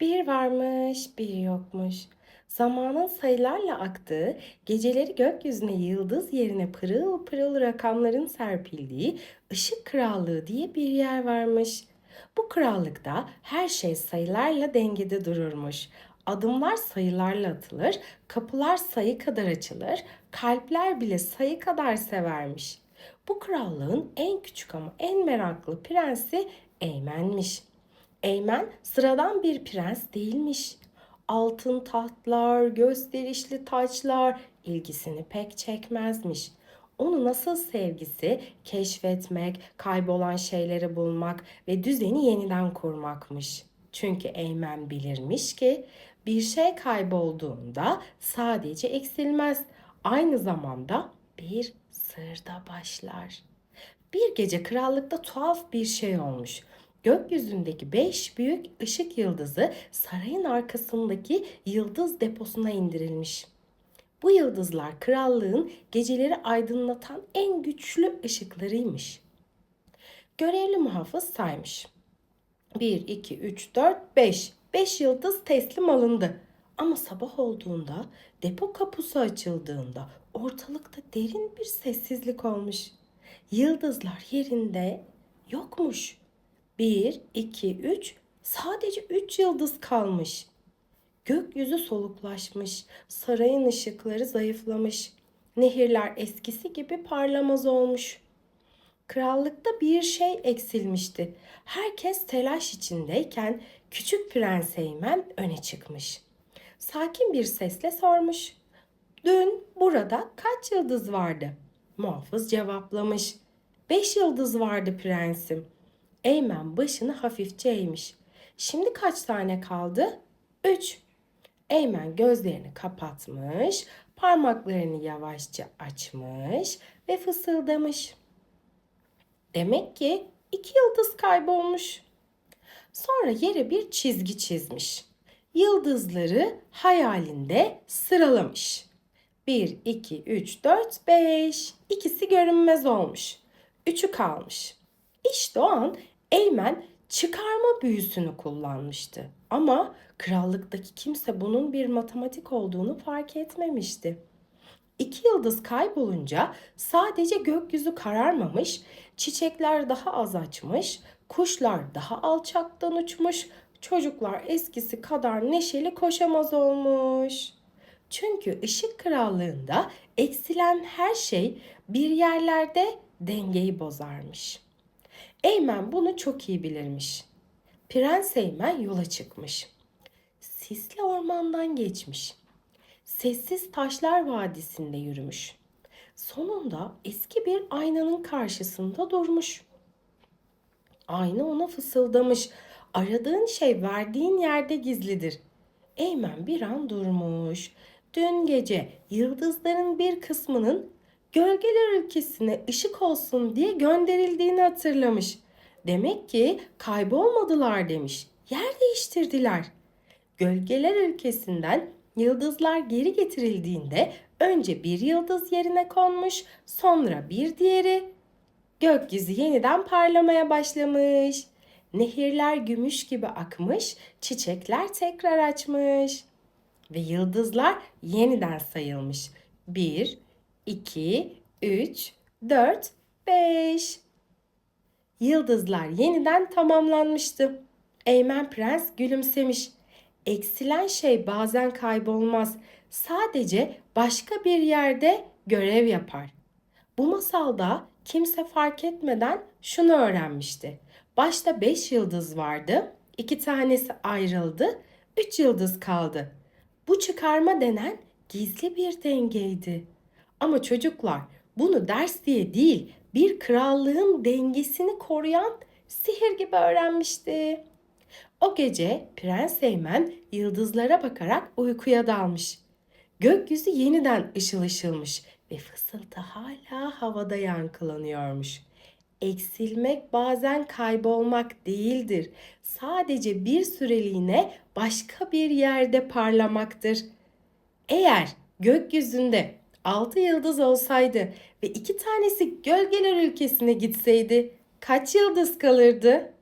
Bir varmış, bir yokmuş. Zamanın sayılarla aktığı, geceleri gökyüzüne yıldız yerine pırıl pırıl rakamların serpildiği Işık Krallığı diye bir yer varmış. Bu krallıkta her şey sayılarla dengede dururmuş. Adımlar sayılarla atılır, kapılar sayı kadar açılır, kalpler bile sayı kadar severmiş. Bu krallığın en küçük ama en meraklı prensi Eymen'miş. Eymen sıradan bir prens değilmiş. Altın tahtlar, gösterişli taçlar ilgisini pek çekmezmiş. Onu nasıl sevgisi keşfetmek, kaybolan şeyleri bulmak ve düzeni yeniden kurmakmış. Çünkü Eymen bilirmiş ki bir şey kaybolduğunda sadece eksilmez, aynı zamanda bir sır da başlar. Bir gece krallıkta tuhaf bir şey olmuş. Gökyüzündeki beş büyük ışık yıldızı sarayın arkasındaki yıldız deposuna indirilmiş. Bu yıldızlar krallığın geceleri aydınlatan en güçlü ışıklarıymış. Görevli muhafız saymış. 1, 2, 3, 4, 5. 5 yıldız teslim alındı. Ama sabah olduğunda, depo kapısı açıldığında ortalıkta derin bir sessizlik olmuş. Yıldızlar yerinde yokmuş. 1, 2, 3 sadece 3 yıldız kalmış. Gökyüzü soluklaşmış, sarayın ışıkları zayıflamış. Nehirler eskisi gibi parlamaz olmuş. Krallıkta bir şey eksilmişti. Herkes telaş içindeyken küçük prens Eymen öne çıkmış. Sakin bir sesle sormuş. Dün burada kaç yıldız vardı? Muhafız cevaplamış. Beş yıldız vardı prensim. Eymen başını hafifçe eğmiş. Şimdi kaç tane kaldı? Üç. Eymen gözlerini kapatmış, parmaklarını yavaşça açmış ve fısıldamış. Demek ki iki yıldız kaybolmuş. Sonra yere bir çizgi çizmiş. Yıldızları hayalinde sıralamış. 1, 2, 3, 4, 5. İkisi görünmez olmuş. Üçü kalmış. İşte o an Eymen çıkarma büyüsünü kullanmıştı. Ama krallıktaki kimse bunun bir matematik olduğunu fark etmemişti. İki yıldız kaybolunca sadece gökyüzü kararmamış, çiçekler daha az açmış, kuşlar daha alçaktan uçmuş, çocuklar eskisi kadar neşeli koşamaz olmuş. Çünkü ışık krallığında eksilen her şey bir yerlerde dengeyi bozarmış. Eymen bunu çok iyi bilirmiş. Prens Eymen yola çıkmış. Sisli ormandan geçmiş. Sessiz taşlar vadisinde yürümüş. Sonunda eski bir aynanın karşısında durmuş. Ayna ona fısıldamış. Aradığın şey verdiğin yerde gizlidir. Eymen bir an durmuş. Dün gece yıldızların bir kısmının gölgeler ülkesine ışık olsun diye gönderildiğini hatırlamış. Demek ki kaybolmadılar demiş. Yer değiştirdiler. Gölgeler ülkesinden yıldızlar geri getirildiğinde önce bir yıldız yerine konmuş, sonra bir diğeri. Gökyüzü yeniden parlamaya başlamış. Nehirler gümüş gibi akmış, çiçekler tekrar açmış. Ve yıldızlar yeniden sayılmış. 1, 2, 3, 4, 5. Yıldızlar yeniden tamamlanmıştı. Eymen Prens gülümsemiş. Eksilen şey bazen kaybolmaz. Sadece başka bir yerde görev yapar. Bu masalda kimse fark etmeden şunu öğrenmişti. Başta 5 yıldız vardı, iki tanesi ayrıldı, 3 yıldız kaldı. Bu çıkarma denen gizli bir dengeydi. Ama çocuklar bunu ders diye değil, bir krallığın dengesini koruyan sihir gibi öğrenmişti. O gece Prens Eymen yıldızlara bakarak uykuya dalmış. Gökyüzü yeniden ışıl ışılmış ve fısıltı hala havada yankılanıyormuş. Eksilmek bazen kaybolmak değildir. Sadece bir süreliğine başka bir yerde parlamaktır. Eğer gökyüzünde altı yıldız olsaydı ve iki tanesi gölgeler ülkesine gitseydi kaç yıldız kalırdı?